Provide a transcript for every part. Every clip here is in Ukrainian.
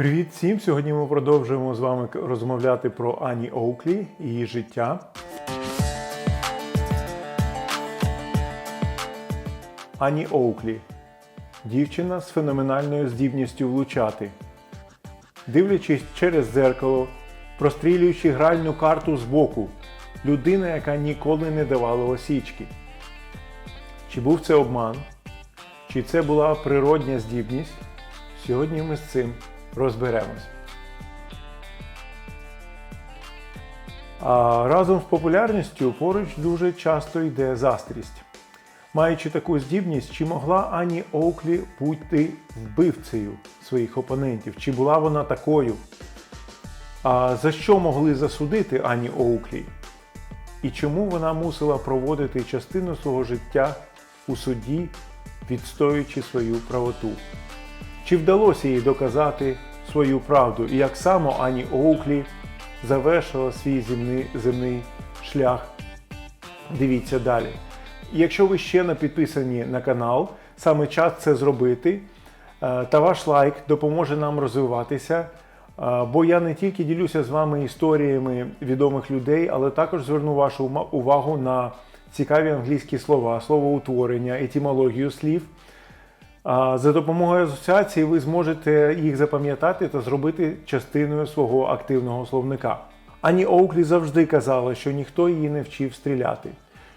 Привіт всім! Сьогодні ми продовжуємо з вами розмовляти про Ані Оуклі і її життя. Ані Оуклі дівчина з феноменальною здібністю влучати. Дивлячись через дзеркало, прострілюючи гральну карту збоку, людина, яка ніколи не давала осічки. Чи був це обман? Чи це була природня здібність? Сьогодні ми з цим розберемось. Разом з популярністю поруч дуже часто йде застрість. Маючи таку здібність, чи могла Ані Оуклі бути вбивцею своїх опонентів? Чи була вона такою? А за що могли засудити Ані Оуклі? І чому вона мусила проводити частину свого життя у суді, відстоюючи свою правоту? Чи вдалося їй доказати свою правду і як само Ані Оуклі завершила свій земний, земний шлях? Дивіться далі. Якщо ви ще не підписані на канал, саме час це зробити. Е, Та ваш лайк допоможе нам розвиватися. Е, Бо я не тільки ділюся з вами історіями відомих людей, але також зверну вашу увагу на цікаві англійські слова, словоутворення, етимологію слів. За допомогою асоціації ви зможете їх запам'ятати та зробити частиною свого активного словника. Ані Оуклі завжди казала, що ніхто її не вчив стріляти,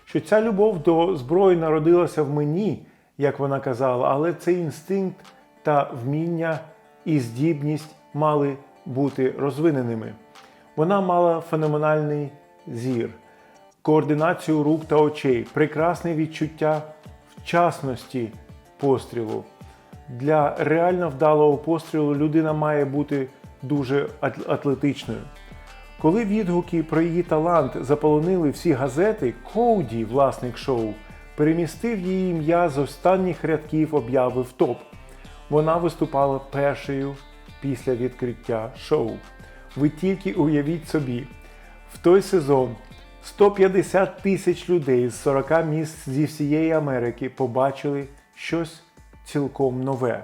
що ця любов до зброї народилася в мені, як вона казала, але цей інстинкт та вміння і здібність мали бути розвиненими. Вона мала феноменальний зір, координацію рук та очей, прекрасне відчуття вчасності пострілу. Для реально вдалого пострілу людина має бути дуже атлетичною. Коли відгуки про її талант заполонили всі газети, Коуді, власник шоу, перемістив її ім'я з останніх рядків обяви в топ. Вона виступала першою після відкриття шоу. Ви тільки уявіть собі, в той сезон 150 тисяч людей з 40 міст зі всієї Америки побачили щось цілком нове.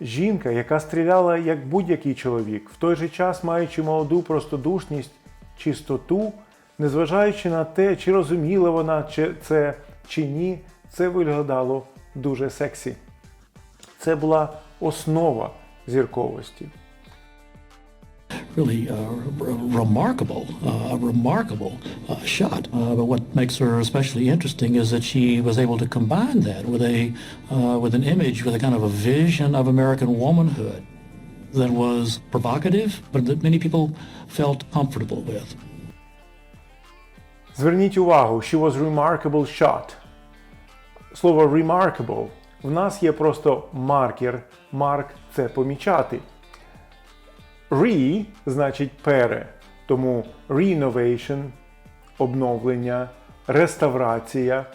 Жінка, яка стріляла як будь-який чоловік, в той же час маючи молоду простодушність, чистоту, незважаючи на те, чи розуміла вона чи це чи ні, це виглядало дуже сексі. Це була основа зірковості. really uh, r- remarkable, uh, a remarkable uh, shot. Uh, but what makes her especially interesting is that she was able to combine that with a uh, with an image, with a kind of a vision of American womanhood that was provocative, but that many people felt comfortable with. Зверніть увагу, she was remarkable shot. Слово remarkable в нас є просто маркер. Марк це помічати. Re значить пере. Тому renovation обновлення, реставрація,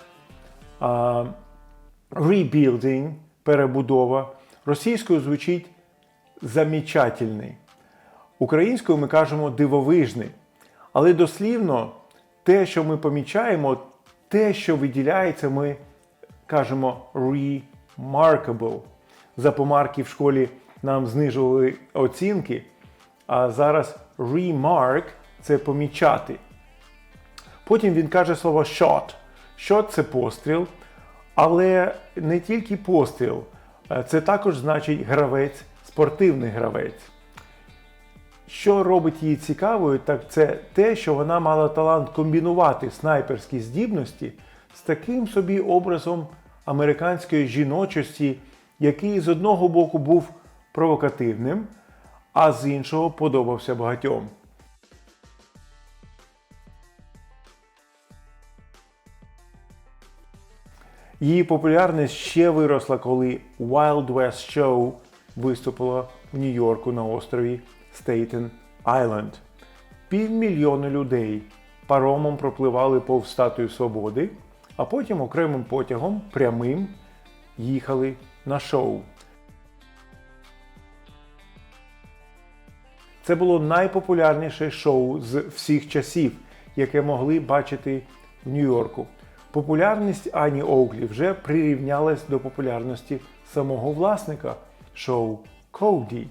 rebuilding перебудова. Російською звучить замічательний. Українською ми кажемо дивовижний. Але дослівно те, що ми помічаємо, те, що виділяється, ми кажемо remarkable. За помарки в школі нам знижували оцінки, а зараз remark це помічати. Потім він каже слово shot. Shot – це постріл, але не тільки постріл, е, це також значить гравець, спортивний гравець. Що робить її цікавою, так це те, що вона мала талант комбінувати снайперські здібності з таким собі образом американської жіночості, який з одного боку був провокативним, а з іншого подобався багатьом. Її популярність ще виросла, коли Wild West Show виступила в Нью-Йорку на острові Staten Island. Півмільйони людей паромом пропливали повз статую свободи, а потім окремим потягом прямим їхали на шоу. Це було найпопулярніше шоу з всіх часів, яке могли бачити в Нью-Йорку. Популярність Ані Оуклі вже прирівнялась до популярності самого власника шоу Коуді.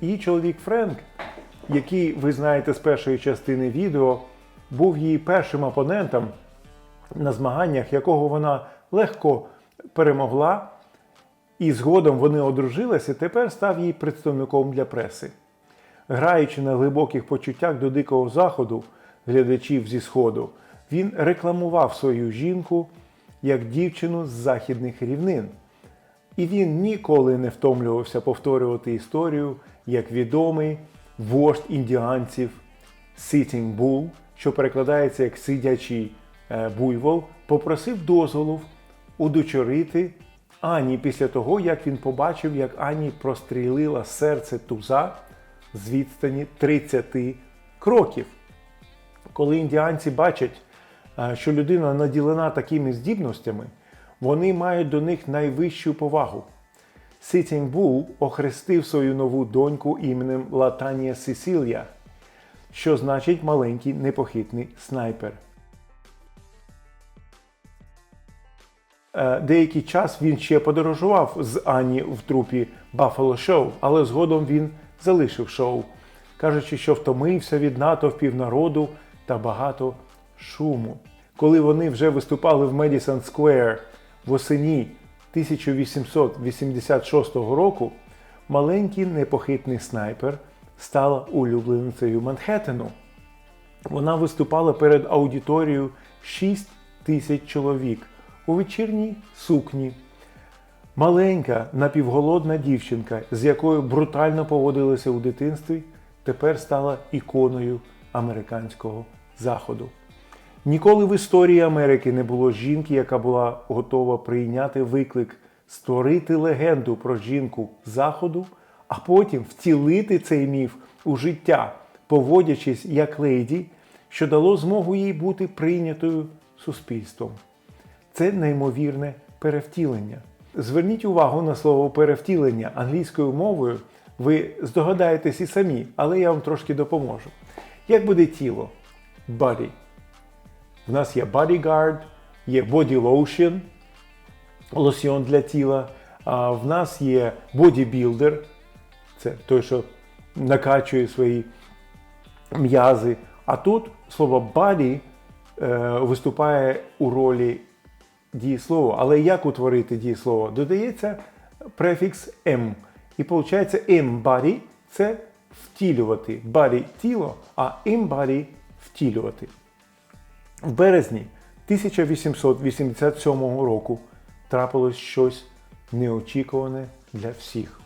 Її чоловік Френк, який ви знаєте з першої частини відео, був її першим опонентом, на змаганнях якого вона легко перемогла і згодом вони одружилися, тепер став її представником для преси. Граючи на глибоких почуттях до дикого заходу глядачів зі сходу, він рекламував свою жінку як дівчину з західних рівнин. І він ніколи не втомлювався повторювати історію як відомий вождь індіанців Sitting Bull, що перекладається як сидячий е, буйвол, попросив дозволу удочерити Ані після того, як він побачив, як Ані прострілила серце туза з відстані 30 кроків. Коли індіанці бачать, е, що людина наділена такими здібностями, вони мають до них найвищу повагу. Sitting охрестив свою нову доньку іменем Латанія Сесілія, що значить маленький непохитний снайпер. Деякий час він ще подорожував з Ані в трупі Buffalo Show, але згодом він залишив шоу, кажучи, що втомився від натовпів народу та багато шуму. Коли вони вже виступали в Медісон Сквер восені 1886 року, маленький непохитний снайпер стала улюбленицею Манхеттену. Вона виступала перед аудиторією 6 тисяч чоловік у вечірній сукні. Маленька напівголодна дівчинка, з якою брутально поводилися у дитинстві, тепер стала іконою американського заходу. Ніколи в історії Америки не було жінки, яка була готова прийняти виклик створити легенду про жінку заходу, а потім втілити цей міф у життя, поводячись як леді, що дало змогу їй бути прийнятою суспільством. Це неймовірне перевтілення. Зверніть увагу на слово перевтілення англійською мовою. Ви здогадаєтесь і самі, але я вам трошки допоможу. Як буде тіло? Body. В нас є bodyguard, є body lotion, лосьйон для тіла. А в нас є bodybuilder, це той, що накачує свої м'язи. А тут слово body е, виступає у ролі дієслова. Але як утворити дієслово? Додається префікс «м». І виходить embody – це втілювати. Body – тіло, а embody – втілювати. В березні 1887 року трапилось щось неочікуване для всіх.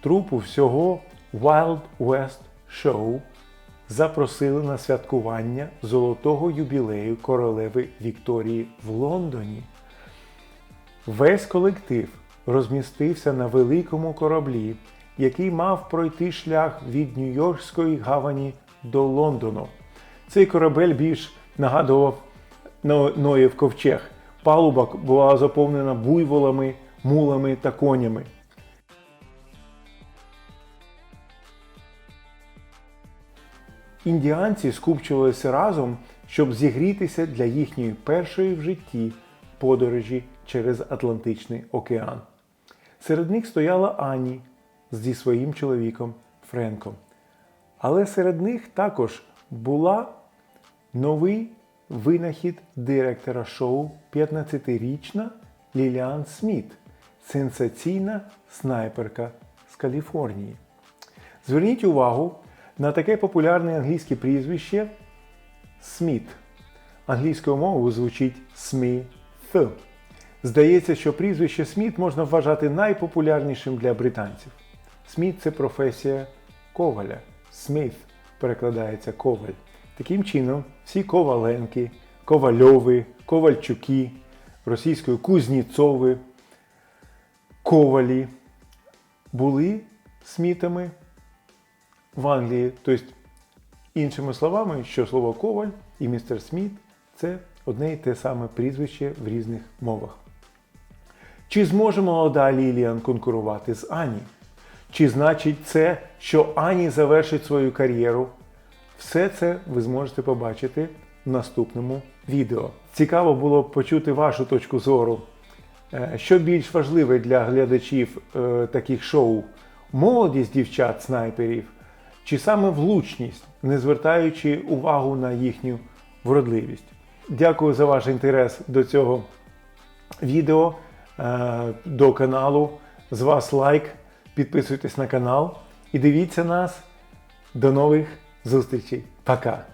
Трупу всього Wild West Show запросили на святкування золотого юбілею королеви Вікторії в Лондоні. Весь колектив розмістився на великому кораблі, який мав пройти шлях від Нью-Йоркської гавані до Лондону. Цей корабель більш нагадував Но- Ноєв ковчег. Палуба була заповнена буйволами, мулами та конями. Індіанці скупчувалися разом, щоб зігрітися для їхньої першої в житті подорожі через Атлантичний океан. Серед них стояла Ані зі своїм чоловіком Френком. Але серед них також була новий винахід директора шоу 15-річна Ліліан Сміт, сенсаційна снайперка з Каліфорнії. Зверніть увагу на таке популярне англійське прізвище Сміт. Англійською мовою звучить Сміт. Здається, що прізвище Сміт можна вважати найпопулярнішим для британців. Сміт це професія коваля. Сміт перекладається коваль. Таким чином, всі коваленки, ковальови, ковальчуки, російською кузніцови, ковалі були смітами в Англії. Тобто, іншими словами, що слово коваль і містер Сміт це одне і те саме прізвище в різних мовах. Чи зможе молода Ліліан конкурувати з Ані? Чи значить це, що Ані завершить свою кар'єру? Все це ви зможете побачити в наступному відео. Цікаво було б почути вашу точку зору. Е, Що більш важливе для глядачів е, таких шоу? молодість дівчат снайперів, чи саме влучність, не звертаючи увагу на їхню вродливість. Дякую за ваш інтерес до цього відео, е, до каналу. З вас лайк, підписуйтесь на канал і дивіться нас. До нових зустрічей. Пока!